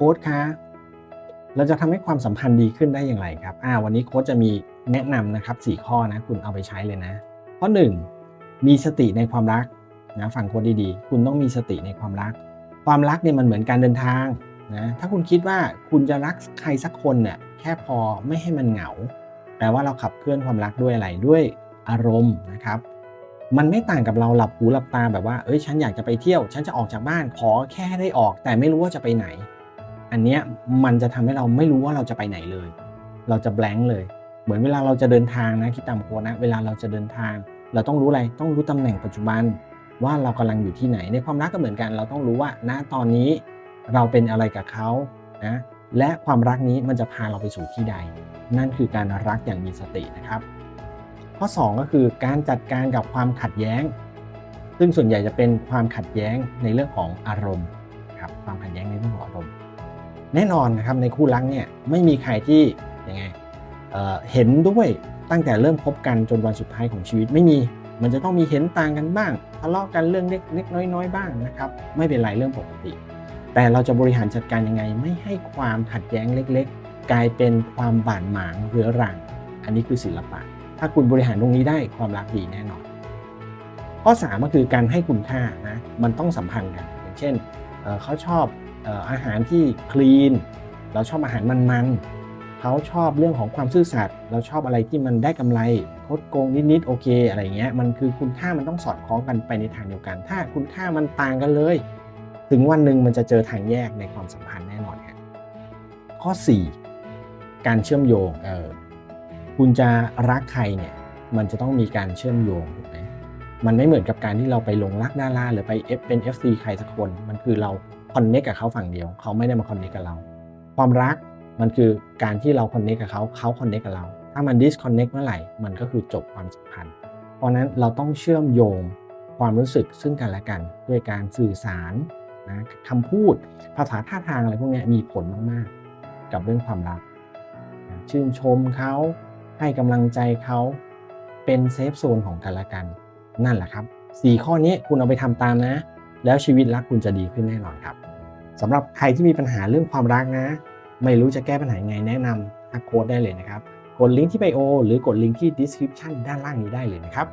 ค้ชคะเราจะทำให้ความสัมพันธ์ดีขึ้นได้อย่างไรครับอ่าวันนี้โค้ชจะมีแนะนำนะครับสี่ข้อนะคุณเอาไปใช้เลยนะข้อหนึ่งมีสติในความรักนะฟังโค้ชดีๆ คุณต้องมีสติในความรัก ความรักเนี่ยมันเหมือนการเดินทางนะถ้าคุณคิดว่าคุณจะรักใครสักคนเนี่ยแค่พอไม่ให้มันเหงา แปลว่าเราขับเคลื่อนความรักด้วยอะไรด้วยอารมณ์นะครับ มันไม่ต่างกับเราหลับหูหลับตาแบบว่าเอ้ยฉันอยากจะไปเที่ยว ฉันจะออกจากบ้านขอแค่ได้ออก แต่ไม่รู้ว่าจะไปไหน อันเนี้ยมันจะทำให้เราไม่รู้ว่าเราจะไปไหนเลย เราจะแบงค์เลย เหมือนเวลาเราจะเดินทางนะคิดตามโค้ดนะ เวลาเราจะเดินทาง เราต้องรู้อะไร ต้องรู้ตำแหน่งปัจจุบัน ว่าเรากำลังอยู่ที่ไหน ในความรักก็เหมือนกัน เราต้องรู้ว่าณตอนนี้เราเป็นอะไรกับเขานะและความรักนี้มันจะพาเราไปสู่ที่ใด นั่นคือการรักอย่างมีสตินะครับ ข้อ 2 ก็คือการจัดการกับความขัดแย้ง ซึ่งส่วนใหญ่จะเป็นความขัดแย้งในเรื่องของอารมณ์ครับความขัดแย้งในเรื่อง แน่นอนนะครับในคู่รักเนี่ยไม่มีใครที่ยังไงเเห็นด้วยตั้งแต่เริ่มคบกันจนวันสุดท้ายของชีวิตไม่มี มันจะต้องมีเห็นต่างกันบ้างทะเลาะกันเรื่องเล็กๆน้อยๆบ้างนะครับ ไม่เป็นไรเรื่องปกติ แต่เราจะบริหารจัดการยังไง ไม่ให้ความขัดแย้งเล็ก ๆ กลายเป็นความบาดหมางเรื้อรัง อันนี้คือศิลปะ ถ้าคุณบริหารตรงนี้ได้ความรักดีแน่นอน ข้อ3ก็คือการให้คุณค่านะมันต้องสัมพันธ์กันอย่างเช่นเเขาชอบ อาหารที่คลีน เราชอบอาหารมันๆเขาชอบเรื่องของความซื่อสัตย์เราชอบอะไรที่มันได้กำไรคดโกงนิดๆโอเค อะไรเงี้ยมันคือคุณค่ามันต้องสอดคล้องกันไปในทางเดียวกัน ถ้าคุณค่ามันต่างกันเลย ถึงวันหนึ่งมันจะเจอทางแยกในความสัมพันธ์แน่นอนครับข้อ 4 การเชื่อมโยงเออคุณจะรักใครเนี่ยมันจะต้องมีการเชื่อมโยงถูกไหมมันไม่เหมือนกับการที่เราไปหลงรักดาราหรือไป F เป็น FC ใครสักคน มันคือเรา คอนเน c t กับเขาฝั่งเดียว เขาไม่ได้มาคอนเน c t กับเรา ความรักมันคือการที่เราคอนเน c t กับเขาเขาคอนเน c t กับเรา ถ้ามัน disconnect เมื่อไหร่ มันก็คือจบความสัมพันธ์ เพราะนั้นเราต้องเชื่อมโยงความรู้สึกซึ่งกันและกันด้วยการสื่อสารนะคำพูดภาษาท่าทางอะไรพวกนี้มีผลมากๆ กับเรื่องความรัก ชื่นชมเขาให้กำลังใจเขาเป็นเซฟโซนของกันและกัน นั่นแหละครับ 4 ข้อนี้คุณเอาไปทำตามนะ แล้วชีวิตรักคุณจะดีขึ้นแน่นอนครับสำหรับใครที่มีปัญหาเรื่องความรักนะ ไม่รู้จะแก้ปัญหาไงแนะนำทักโค้ดได้เลยนะครับ กดลิงก์ที่ไบโอหรือกดลิงก์ที่ description ด้านล่างนี้ได้เลยนะครับ